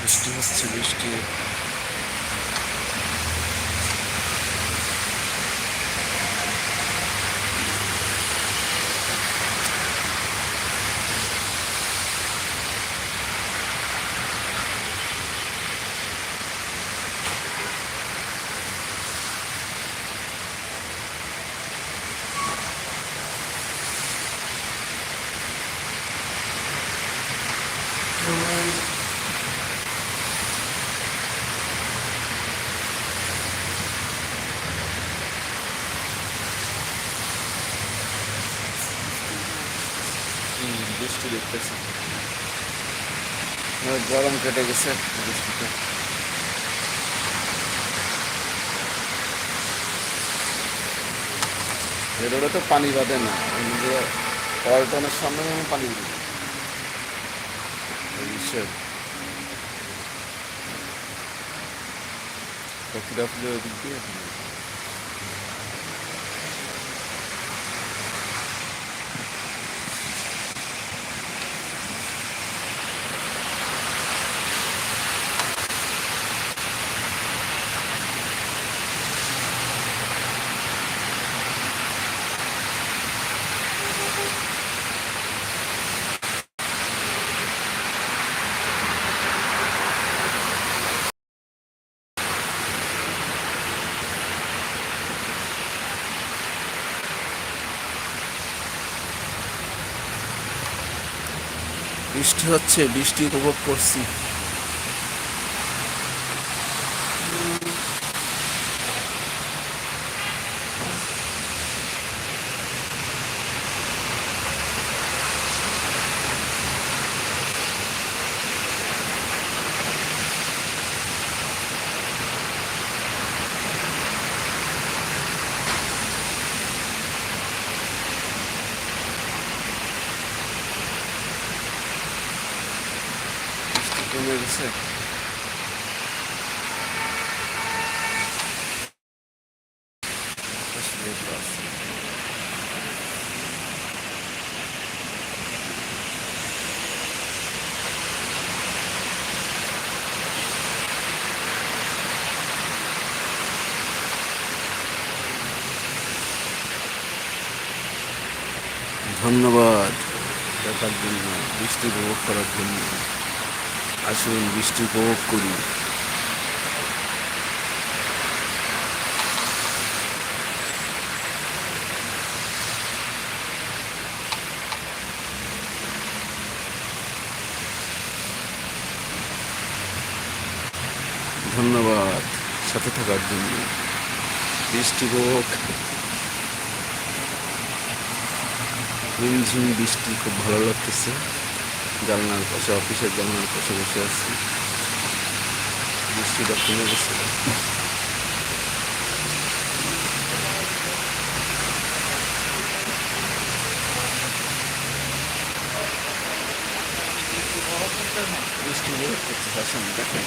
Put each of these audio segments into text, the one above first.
বৃষ্টি হচ্ছে বৃষ্টি বৃষ্টি দেখতেছি। গরম কেটে গেছে বৃষ্টিতে। এ রোডে তো পানি বাঁধে না যে পল্টনের সামনে পানি হিসেব পাখিরা ফুলে ওদিক বৃষ্টি হচ্ছে বৃষ্টি উপভোগ করছি। বৃষ্টি কমে গেছে আকাশ মেঘলা আছে। ধন্যবাদ দেখার জন্য বৃষ্টি উপভোগ করার জন্য আসুন বৃষ্টি উপভোগ করি। ধন্যবাদ, সাথে থাকার জন্য। বৃষ্টি উপভোগ। ঝিমঝিম বৃষ্টি খুব ভালো লাগতেছে। জানলার পাশে অফিসের জানলার পাশে বসে আছি বৃষ্টিটা কমে গেছে বৃষ্টি উপভোগ করতেছে আসুন দেখেন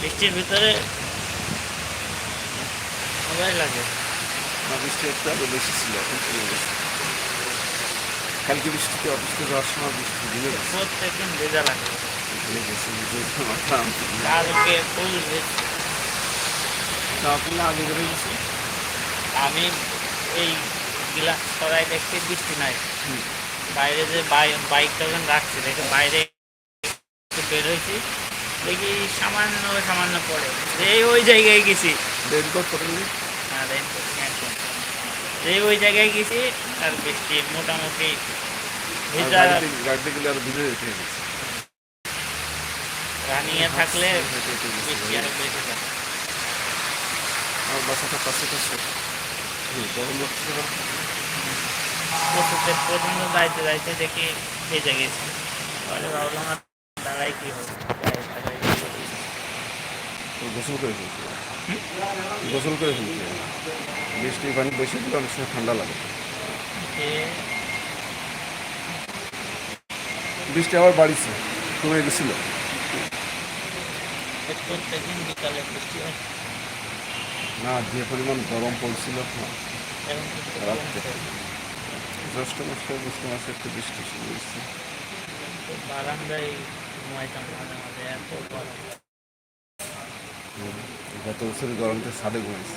বৃষ্টির ভিতরে মজাই লাগে না বৃষ্টি একটু আগে বেশি ছিল এখন কমে গেছে কালকে বৃষ্টিতে অফিসে যাওয়ার সময় বৃষ্টি দিনে গেছে। প্রত্যেকদিন ভেজা লাগে। দিনে গেছে নিজের মাথা কালকে ফুল ভেজ আগে বেড়ে গেছে আমি এই গ্লাস সরাই দেখতে বৃষ্টি নাই। বাইরে যে বাই- বাইকটা যখন রাখছি দেখে বাইরে একটু বের হয়েছি। দেখি সামান্য সামান্য পড়ে। যে ওই জায়গায় গেছি। রেনকোট raincoat নিয়ে একদম। যে ওই জায়গায় গেছি আর বৃষ্টি মোটামুটি ভেজা গাড়িতে গেলে আরও দূরে যেতে রানিয়ে থাকলে হেঁটে হেঁটে গেছে। বৃষ্টি আরও বেশি যায় আমার বাসাটা পাশে পাশে। গরম লাগছে না? পশুতে যাইতে যাইতে দেখি ভেজে গেছি। পরে ভাবলাম আর দাঁড়াই কি হবে? গোসল করে ফেলছে? গোসল করে ফেলছে? বৃষ্টির পানি বেশি দিলে অনেক সময় ঠান্ডা লাগে। বৃষ্টি আবার বাড়িছে, কমে গেছিল। না, যে পরিমাণ গরম পড়ছিল। জ্যৈষ্ঠ মাসে জ্যৈষ্ঠ মাসে একটু বৃষ্টি শুরু হয়েছে। গত বছর গরমটা ছাদে ঘুমাইছে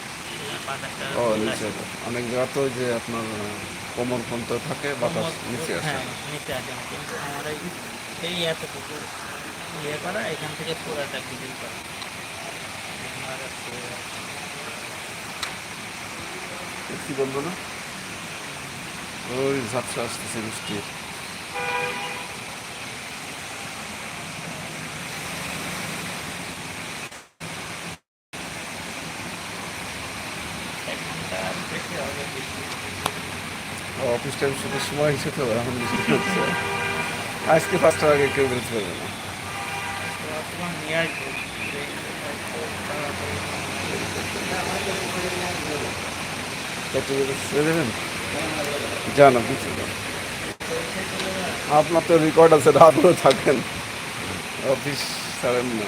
ও নিচে অনেক জায়গা তো যে আপনার কোমর পর্যন্ত থাকে বাতাস নিচে আসে। হ্যাঁ নিচে আসে। না। আমার এই এই এতটুকু ইয়ে করা এখান থেকে পুরাটা গিদিল করা। কি বলব না? ওই ঝাপসা আসতেছে বৃষ্টি এক ঘণ্টা বেশি হবে বৃষ্টি অফিস টাইম শুধু সময় হিসেবে তো এখন আজকে পাঁচটার আগে কেউ বেরোতে পারবে না। যান আপনি আপনার তো রেকর্ড আছে, রাতও থাকেন। অফিস ছাড়েন না।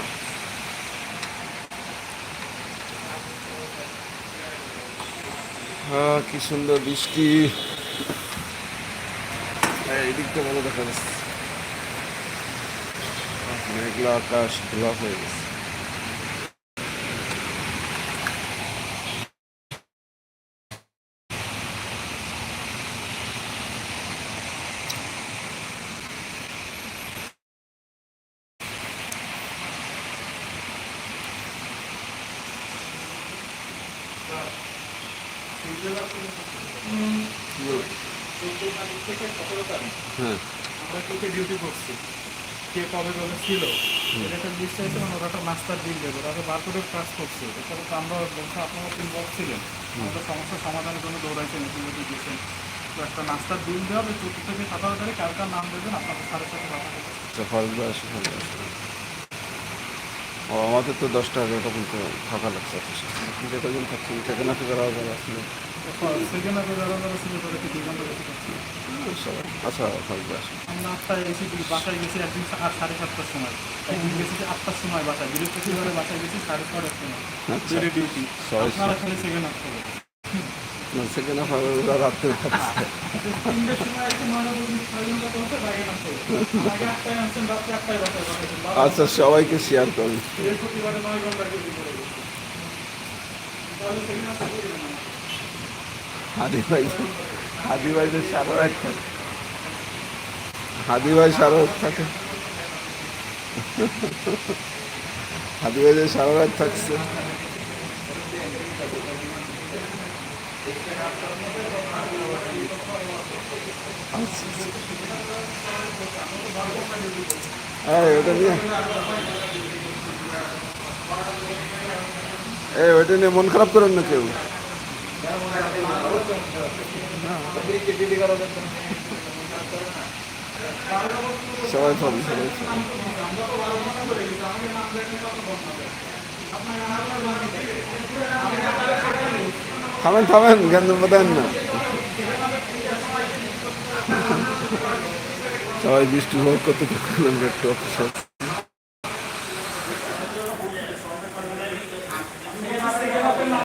হ্যাঁ কি সুন্দর বৃষ্টি। হ্যাঁ, এই দিকটা ভালো দেখা যাচ্ছে মেঘলা আকাশ ব্লক হয়ে গেছে হ্যাঁ আমরা কেকে ডিউটি করছি কে কবে কবে ছিল এটা লিস্ট আছে মানে ওরা একটা মাস্টার বিল দেবে ওরা তো বারকোডের কাজ করছে এছাড়া তো আমরা আপনারা বক্স ছিলেন আমাদের সমস্যার সমাধানের জন্য দৌড়াইছেন ইতিমধ্যে দিয়েছেন তো একটা মাস্টার বিল দেওয়া হবে চোদ্দ থেকে সতেরো তারিখ কার কার নাম দেবেন আপনাদের সাড়ে সাথে কথা। আচ্ছা ও আমাদের তো দশটা এগারোটা পর্যন্ত থাকা লাগছে অফিসে আপনি যে কজন থাকছেন আসলে আচ্ছা আমরা আটটায় এসে বাসায় গেছি একদিন সাড়ে সাতটার সময়। একদিন গেছি আটটার সময় বাসায় বৃহস্পতিবারে বাসায় গেছি সাড়ে ছটার সময়। ডিউটি সবাই আপনারা খালি সেকেন্ড হাফ করে সেকেন্ড হাফ ওরা রাত্রে আচ্ছা সবাইকে শেয়ার করুন। ভাই হাদি সারা থাকে। ভাই সারা থাকে। থাকছে। আচ্ছা, আচ্ছা। নিয়ে। নিয়ে মন খারাপ করেন না কেউ? সবাই পাবে সবাই থামেন থামেন জ্ঞান দেন না। সবাই বৃষ্টি করতে থাকুন, আমরা একটু অফিসে